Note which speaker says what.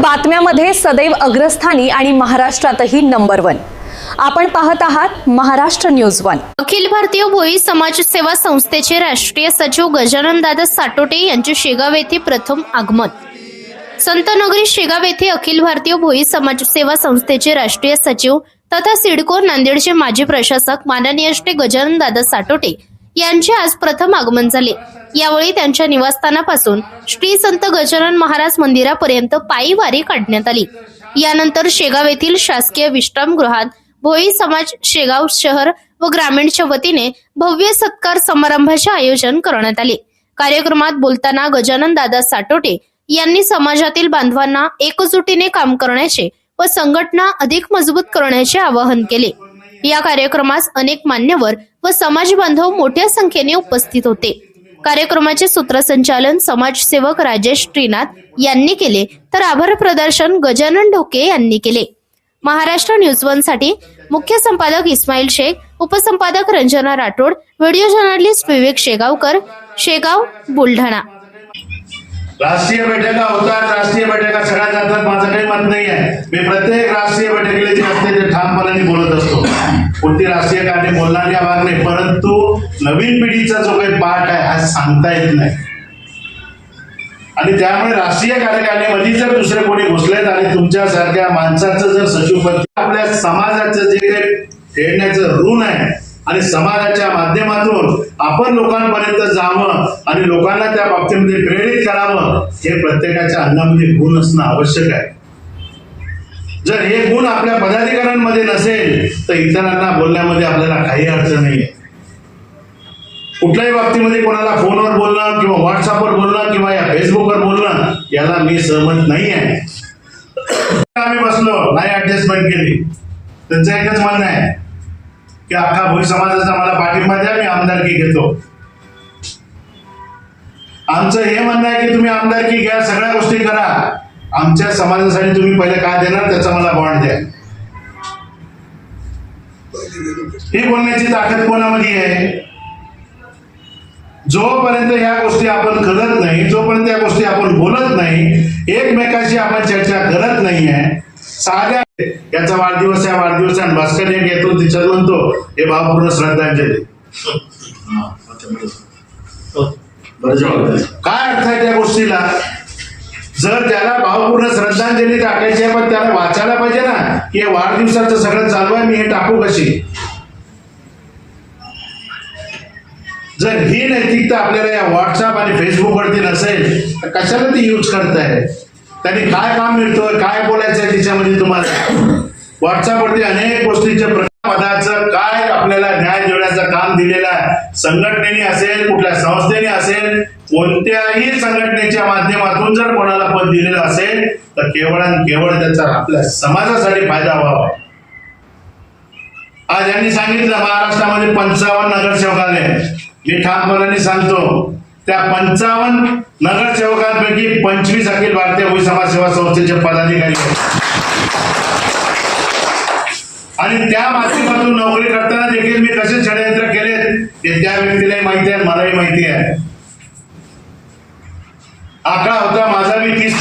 Speaker 1: बातम्यामध्ये सदैव अग्रस्थानी आणि महाराष्ट्रातही नंबर वन. आपण पाहत आहात महाराष्ट्र न्यूज वन.
Speaker 2: अखिल भारतीय भोई समाजसेवा संस्थेचे राष्ट्रीय सचिव गजानन दादा साटोटे यांचे शेगाव येथे प्रथम आगमन. संतनगरी शेगाव येथे अखिल भारतीय भोई समाजसेवा संस्थेचे राष्ट्रीय सचिव तथा सिडको नांदेडचे माजी प्रशासक माननीय श्री गजानन दादा साटोटे यांचे आज प्रथम आगमन झाले. यावेळी त्यांच्या निवासस्थानापासून श्री संत गजानन महाराज मंदिरापर्यंत पायी वारी काढण्यात आली. यानंतर शेगाव येथील शासकीय विश्रामगृहात भोई समाज शेगाव शहर व ग्रामीणच्या वतीने भव्य सत्कार समारंभाचे आयोजन करण्यात आले. कार्यक्रमात बोलताना गजानन दादा साटोटे यांनी समाजातील बांधवांना एकजुटीने काम करण्याचे व संघटना अधिक मजबूत करण्याचे आवाहन केले. या कार्यक्रमास अनेक मान्यवर व समाज बांधव मोठ्या संख्येने उपस्थित होते. कार्यक्रमाचे सूत्रसंचालन समाजसेवक राजेश श्रीनाथ यांनी केले. तर आभार प्रदर्शन गजानन ढोके यांनी केले. महाराष्ट्र न्यूज वनसाठी मुख्य संपादक इस्माईल शेख उपसंपादक रंजना राठोड व्हिडिओ जर्नलिस्ट विवेक शेगावकर शेगाव बुलढाणा.
Speaker 3: राष्ट्रीय बैठका होतात राष्ट्रीय बैठका सगळ्या जातात माझं काही मत नाही आहे. मी प्रत्येक राष्ट्रीय बैठकीला जे असते ते ठामपणाने बोलत असतो. कोणती राष्ट्रीय कारणी बोलणार या भाग नाही परंतु नवीन पिढीचा जो काही पाठ आहे हा सांगता येत नाही. आणि त्यामुळे राष्ट्रीय कार्यकारिणीमध्ये जर दुसरे कोणी घुसलेत आणि तुमच्यासारख्या माणसाचं जर सचिवपद आपल्या समाजाचं जे काही खेळण्याचं ऋण आहे आणि समाजाच्या माध्यमातून आपण लोकांपर्यंत जावं आणि लोकांना त्या बाबतीमध्ये प्रेरित करावं हे प्रत्येकाच्या अंगामध्ये गुण असणं आवश्यक आहे. जर हे गुण आपल्या पदाधिकाऱ्यांमध्ये नसेल तर इतरांना बोलण्यामध्ये आपल्याला काही अर्थ आहे कुठल्याही बाबतीमध्ये कोणाला फोनवर बोलणं किंवा व्हॉट्सअपवर बोलणं किंवा या फेसबुकवर बोलणं याला मी सहमत नाही आहे आम्ही बसलो नाही ऍडजस्टमेंट केली. त्यांचं एकच म्हणणं आहे की अख्खा भोई समाजाचा मला पाठिंबा द्या मी आमदारकी घेतो. आमचं हे म्हणणं आहे की तुम्ही आमदारकी घ्या सगळ्या गोष्टी करा. आमच्या समाजासाठी तुम्ही पहिले काय देणार त्याचा मला बॉन्ड द्या. ही बोलण्याची ताकद कोणामध्ये आहे? जोपर्यंत ह्या गोष्टी आपण करत नाही जोपर्यंत या गोष्टी आपण बोलत नाही एकमेकाशी आपण चर्चा करत नाहीये साध्या याचा वाढदिवस आहे वाढदिवस आणि भास्कर एक येतो तिच्यात म्हणतो हे भावपूर्ण श्रद्धांजली. काय अर्थ आहे त्या गोष्टीला? जर त्याला भावपूर्ण श्रद्धांजली टाकायची आहे पण त्याला वाचायला पाहिजे ना की हे वाढदिवसाचं सगळं चालू आहे मी हे टाकू कशी? जर ही नैतिकता आपल्याला या व्हॉट्सअप आणि फेसबुक वरती नसेल तर कशाला ती यूज करताय? त्यांनी काय काम मिळतं काय बोलायचं आहे तुम्हाला? व्हॉट्सअपवरती अनेक गोष्टींचे पदाचं काय आपल्याला न्याय देण्याचं काम दिलेलं आहे. संघटनेने असेल कुठल्या संस्थेने असेल कोणत्याही संघटनेच्या माध्यमातून जर कोणाला पद दिलेलं असेल तर केवळ आणि केवळ त्याचा आपल्या समाजासाठी फायदा व्हावा. आज यांनी सांगितलं महाराष्ट्रामध्ये पंचावन्न नगरसेवक आले मी ठामपणाने सांगतो त्या पंचावन्न नगरसेवकांपैकी पंचवीस अखिल भारतीय वी समाज सेवा संस्थेचे पदाधिकारी आणि त्या माध्यमातून नोकरी करताना देखील मी कसे षडयंत्र केले ते त्या व्यक्तीलाही माहिती आहे मलाही माहिती आहे. आकडा होता माझा मी तीस